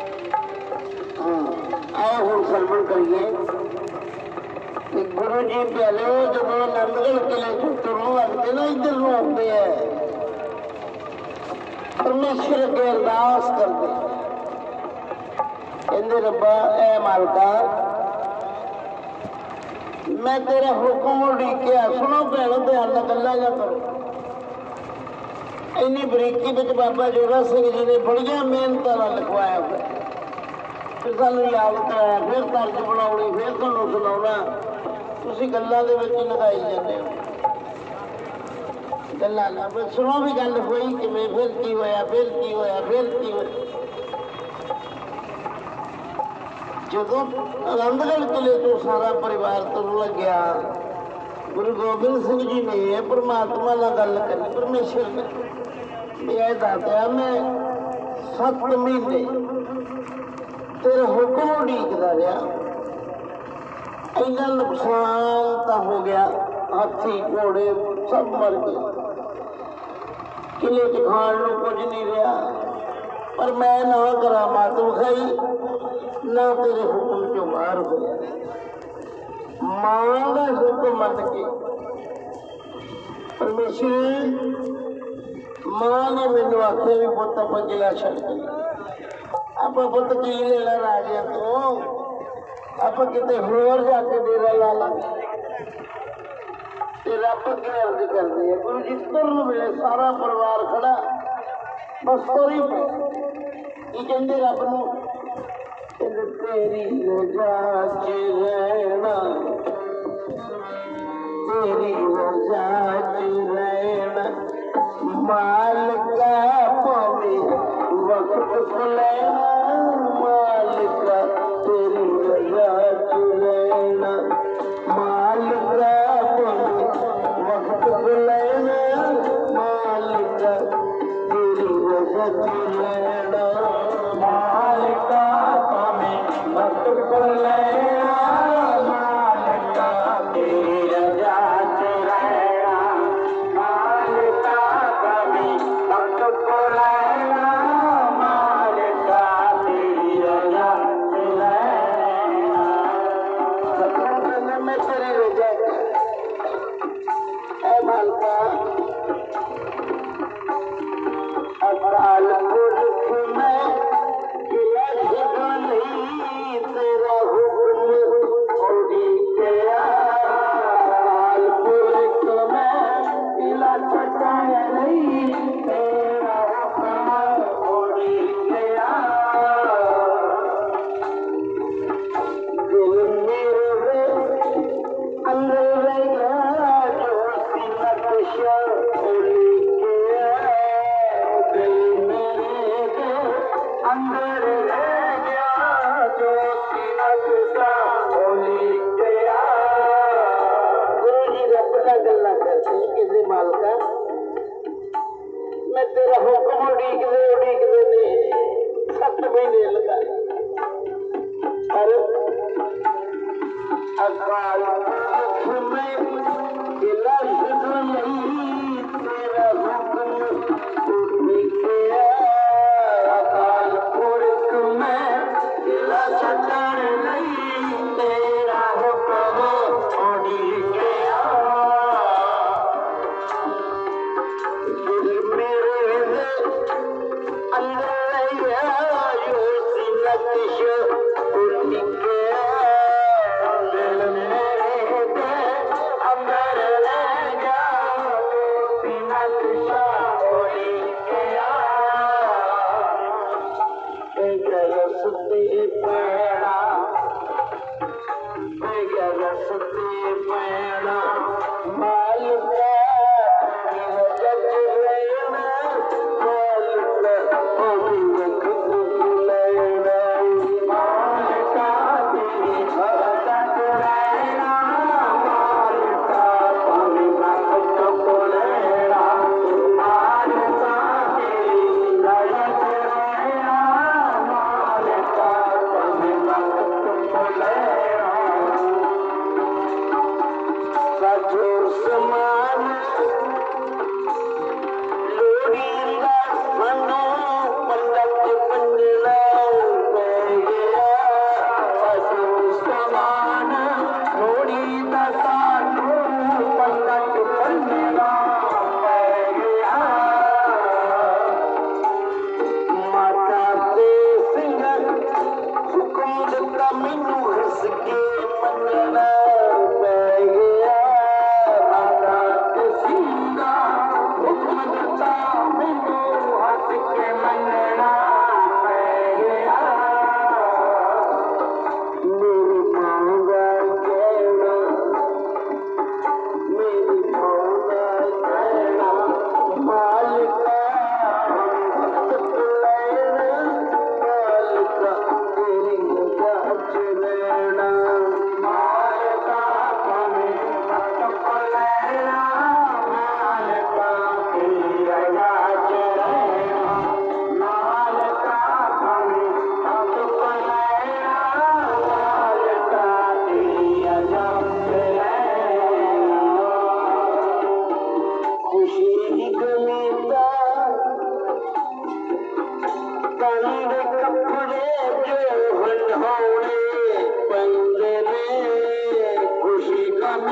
आया हूँ श्रवण करिए गुरु जी पहले जब मैं नंदगढ़ किले चुरू लगते ना इधर रोकते हैं परमेश्वर के अरदास करते कहते रब्बा ए मालका मैं तेरा हुक्म उड़ीकया सुनो भैन ध्यान गल्ला जा करो इन्नी बरीकी बच बाबा जोरा सिंह जी ने बड़िया मेहनत लिखवाया हुआ फिर सू याद कराया फिर तर्ज बना फिर सू सुना गलाई जाने गलां ना सुनो भी गल हुई कि मैं फिर की होया फिर की होया फिर की हो जो आनंदगढ़ किले तो सारा परिवार तुर तो लग गया गुरु गोबिंद सिंह जी ने परमात्मा गल करी परमेश्वर ਇਹ ਦਾਤਿਆ ਮੈਂ 7 ਮਹੀਨੇ ਤੇਰੇ ਹੁਕਮ ਉਡੀਕਦਾ ਰਿਹਾ ਇੰਨਾ ਨੁਕਸਾਨ ਤਾਂ ਹੋ ਗਿਆ ਹਾਥੀ ਘੋੜੇ ਸਭ ਮਰ ਗਏ ਕਿਲੇ ਚ ਨੂੰ ਕੁਝ ਨਹੀਂ ਰਿਹਾ ਪਰ ਮੈਂ ਨਾ ਕਰਾਂ ਮਾਤੂ ਖਾਈ ਨਾ ਤੇਰੇ ਹੁਕਮ ਚੋਂ ਬਾਹਰ ਹੋਇਆ ਮਾਂ ਦਾ ਹੁਕਮ ਮੰਨ ਕੇ ਪਰਮੇਸ਼ਰ ಮಾನವೆನ್ನುವ ಕೇಳಿ ಗೊತ್ತ ಬಗ್ಗಿಲ್ಲ ಶಕ್ತಿ ಅಪ್ಪ ಗೊತ್ತ ಕೀಲೆಲ್ಲ ರಾಜ್ಯಕ್ಕೂ ಅಪ್ಪ ಕಿತ್ತೆ कर सारा परिवार खड़ा बस तोरी पे कहते रब न रहना तेरी रहना मालिक पवे वक़्तु मालिक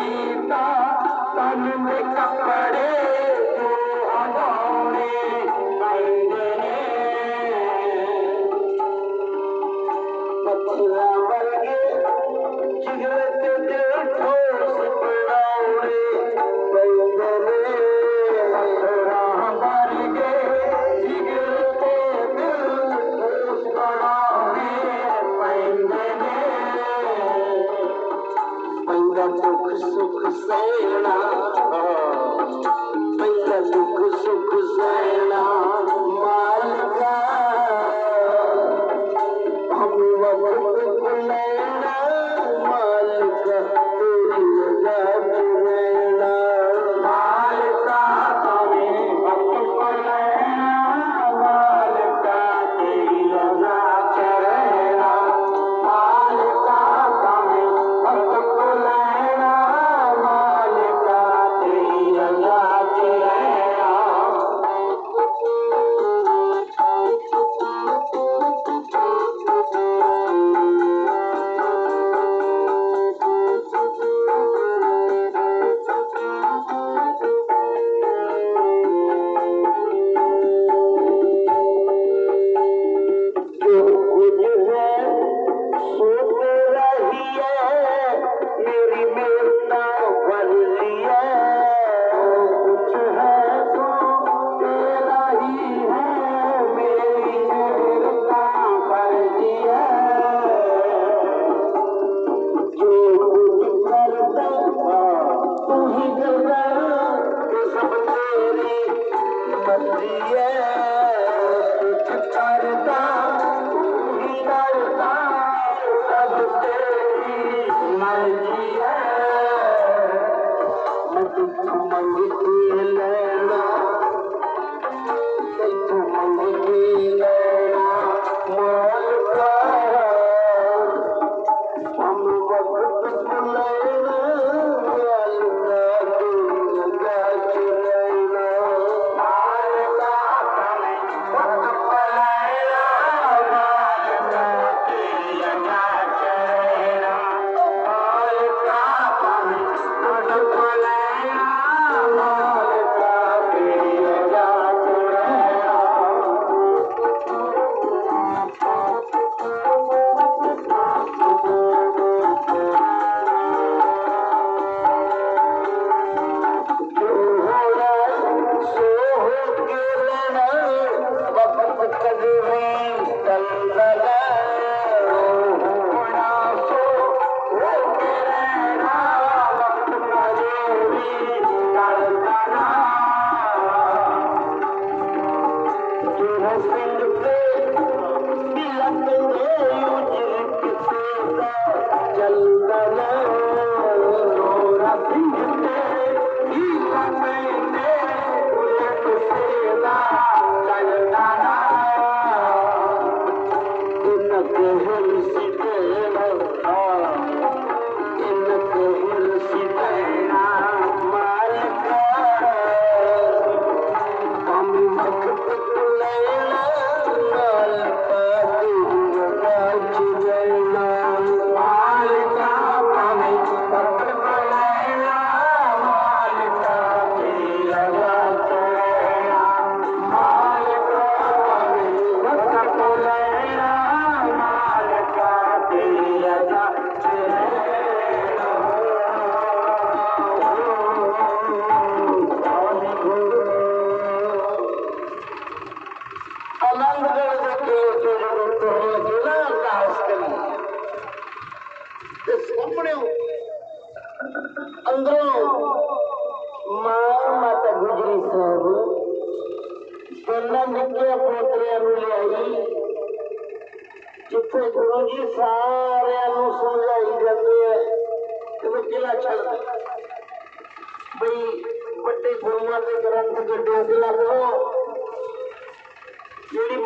नीता तन में कपड़ा so good.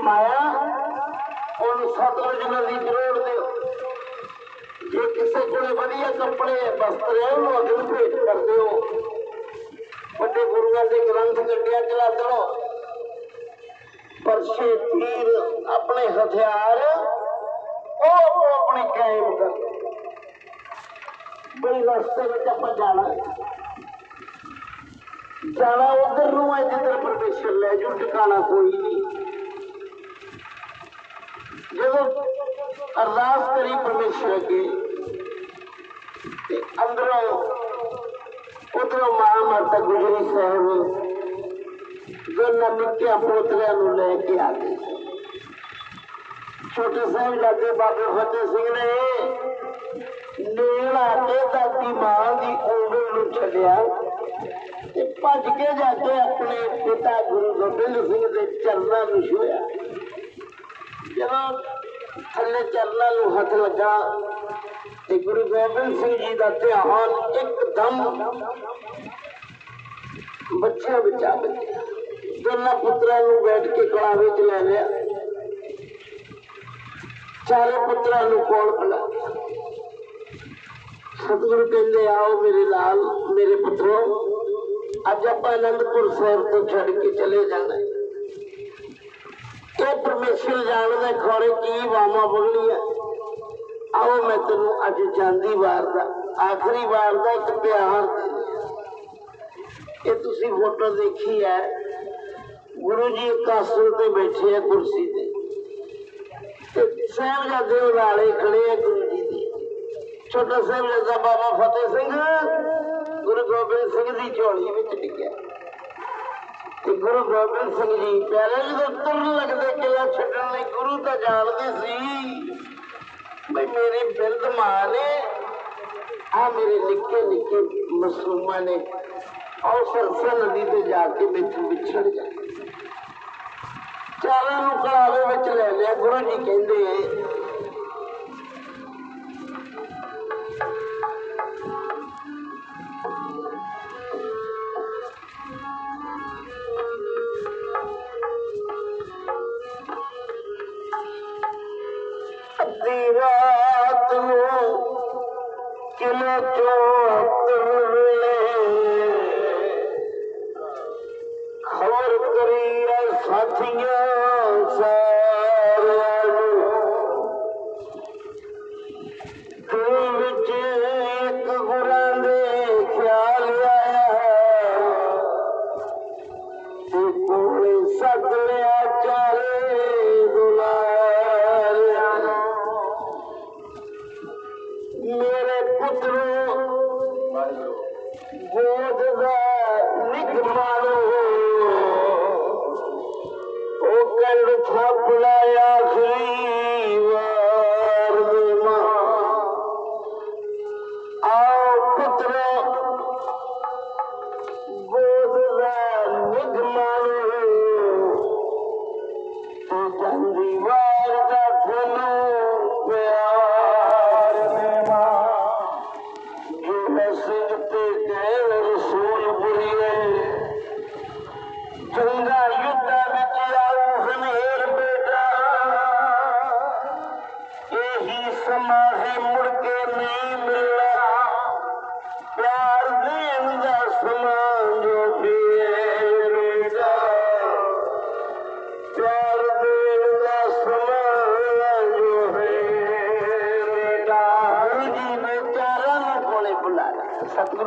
ਮਾਇਆ ਉਹਨੂੰ ਜੀ ਨਦੀ ਜੋੜ ਦਿਓ ਜੇ ਕਿਸੇ ਕੋਲੇ ਵਧੀਆ ਕੱਪੜੇ ਬਸਤਰ ਹੈ ਉਹਨੂੰ ਅਗਨ ਭੇਟ ਕਰ ਦਿਓ ਵੱਡੇ ਗੁਰੂਆਂ ਦੇ ਗ੍ਰੰਥ ਗੱਡਿਆਂ ਚਲਾ ਪਰ ਪਰਸ਼ੇ ਤੀਰ ਆਪਣੇ ਹਥਿਆਰ ਉਹ ਆਪਣੀ ਕਾਇਮ ਕਰ ਬਈ ਰਸਤੇ ਵਿੱਚ ਆਪਾਂ ਜਾਣਾ ਜਾਣਾ ਉਧਰ ਨੂੰ ਹੈ ਜਿੱਧਰ ਪਰਮੇਸ਼ਰ ਲੈ ਜੂ ਟਿਕਾਣਾ ਕੋਈ ਨਹੀਂ ਜਦੋਂ ਅਰਦਾਸ ਕਰੀ ਪਰਮੇਸ਼ਰ ਕੀ ਤੇ ਅੰਦਰੋਂ ਉਧਰੋਂ ਮਾਂ ਮਰਤਾ ਗੁਜਰੀ ਸਾਹਿਬ ਦੋਨਾਂ ਨਿੱਕਿਆ ਪੋਤਰਿਆਂ ਨੂੰ ਲੈ ਕੇ ਆ ਗਈ ਛੋਟੇ ਸਾਹਿਬ ਲਾਗੇ ਬਾਬੇ ਫਤਿਹ ਸਿੰਘ ਨੇ ਨੀਲਾ ਤੇ ਦਾਦੀ ਮਾਂ ਦੀ ਉਂਗਲ ਨੂੰ ਛੱਡਿਆ ਤੇ ਭੱਜ ਕੇ ਜਾ ਕੇ ਆਪਣੇ ਪਿਤਾ ਗੁਰੂ ਗੋਬਿੰਦ ਸਿੰਘ ਦੇ ਚਰਨਾਂ ਨੂੰ ਛੂਇਆ અને ચરના લુહ થ લગા ગુરુ ગોવિંદ ਸਿੰਘજી ਦਾ ત્યાહન એકદમ બચ્ચા બધા બચ્ચા જલ્લા પુત્રા નું બેડકે કળા વેચલા ને ચારે પુત્રા નું કોણ ભલા સતગુરુજીં દે આવવી લાલ મેરે પુત્રો અજય આનંદપુર સોર્ટ તો છડકે ચાલે જના ਸੋ ਪਰਮੇਸ਼ਰ ਜਾਣਦਾ ਖੋਰੇ ਕੀ ਵਾਮਾ ਬਗਲੀ ਹੈ ਆਓ ਮੈਂ ਤੈਨੂੰ ਅੱਜ ਜਾਂਦੀ ਵਾਰ ਦਾ ਆਖਰੀ ਵਾਰ ਦਾ ਇੱਕ ਪਿਆਰ ਇਹ ਤੁਸੀਂ ਫੋਟੋ ਦੇਖੀ ਹੈ ਗੁਰੂ ਜੀ ਕਾਸਰ ਤੇ ਬੈਠੇ ਆ ਕੁਰਸੀ ਤੇ ਤੇ ਸਾਹਿਬਜ਼ਾਦੇ ਉਲਾਲੇ ਖੜੇ ਆ ਗੁਰੂ ਜੀ ਦੇ ਛੋਟਾ ਸਾਹਿਬਜ਼ਾਦਾ ਬਾਬਾ ਫਤਿਹ ਸਿੰਘ ਗੁਰੂ ਗੋਬਿੰਦ ਸਿੰਘ ਦੀ ਝੋਲੀ ਵਿੱਚ ਡਿੱਗਿਆ ਕਿ ਗੁਰੂ ਗੋਬਿੰਦ ਸਿੰਘ ਜੀ ਪਿਆਰੇ ਜਦੋਂ ਤੁਰਨ ਲੱਗਦੇ ਕਿਲਾ ਛੱਡਣ ਲਈ ਗੁਰੂ ਤਾਂ ਜਾਣਦੇ ਸੀ ਬਈ ਮੇਰੇ ਬਿਲਦ ਮਾਂ ਆ ਮੇਰੇ ਨਿੱਕੇ ਨਿੱਕੇ ਮਸੂਮਾਂ ਨੇ ਔਸਰ ਸਨ ਨਦੀ ਤੇ ਜਾ ਕੇ ਵਿੱਚ ਵਿਛੜ ਗਏ ਚਾਰਾਂ ਨੂੰ ਕਲਾਵੇ ਵਿੱਚ ਲੈ ਲਿਆ ਗੁਰੂ ਜੀ ਕਹਿੰਦੇ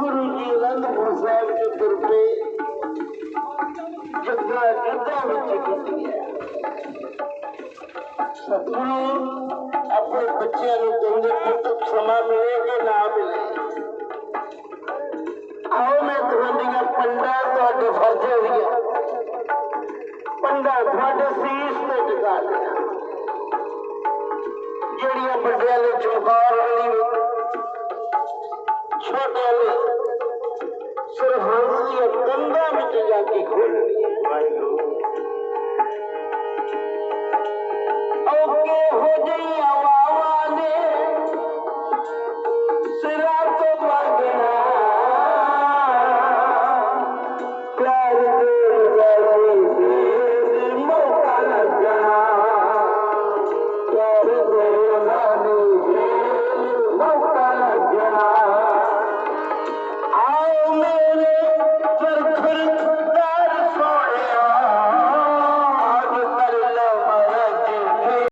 गुरु जी अनंदपुर साहब के पे जगदा जगदा बच्चे है सतगुरु अपने बच्चों कहते पुत तो समा मिले कि ना मिले आओ मैं तुम्हारिया पंडा तो फर्ज हो पंडा थोड़े शीश से टिका लिया जड़िया बड़े चौकार वाली छोटे सिर्फ हंसी और गंगा में जाके खोल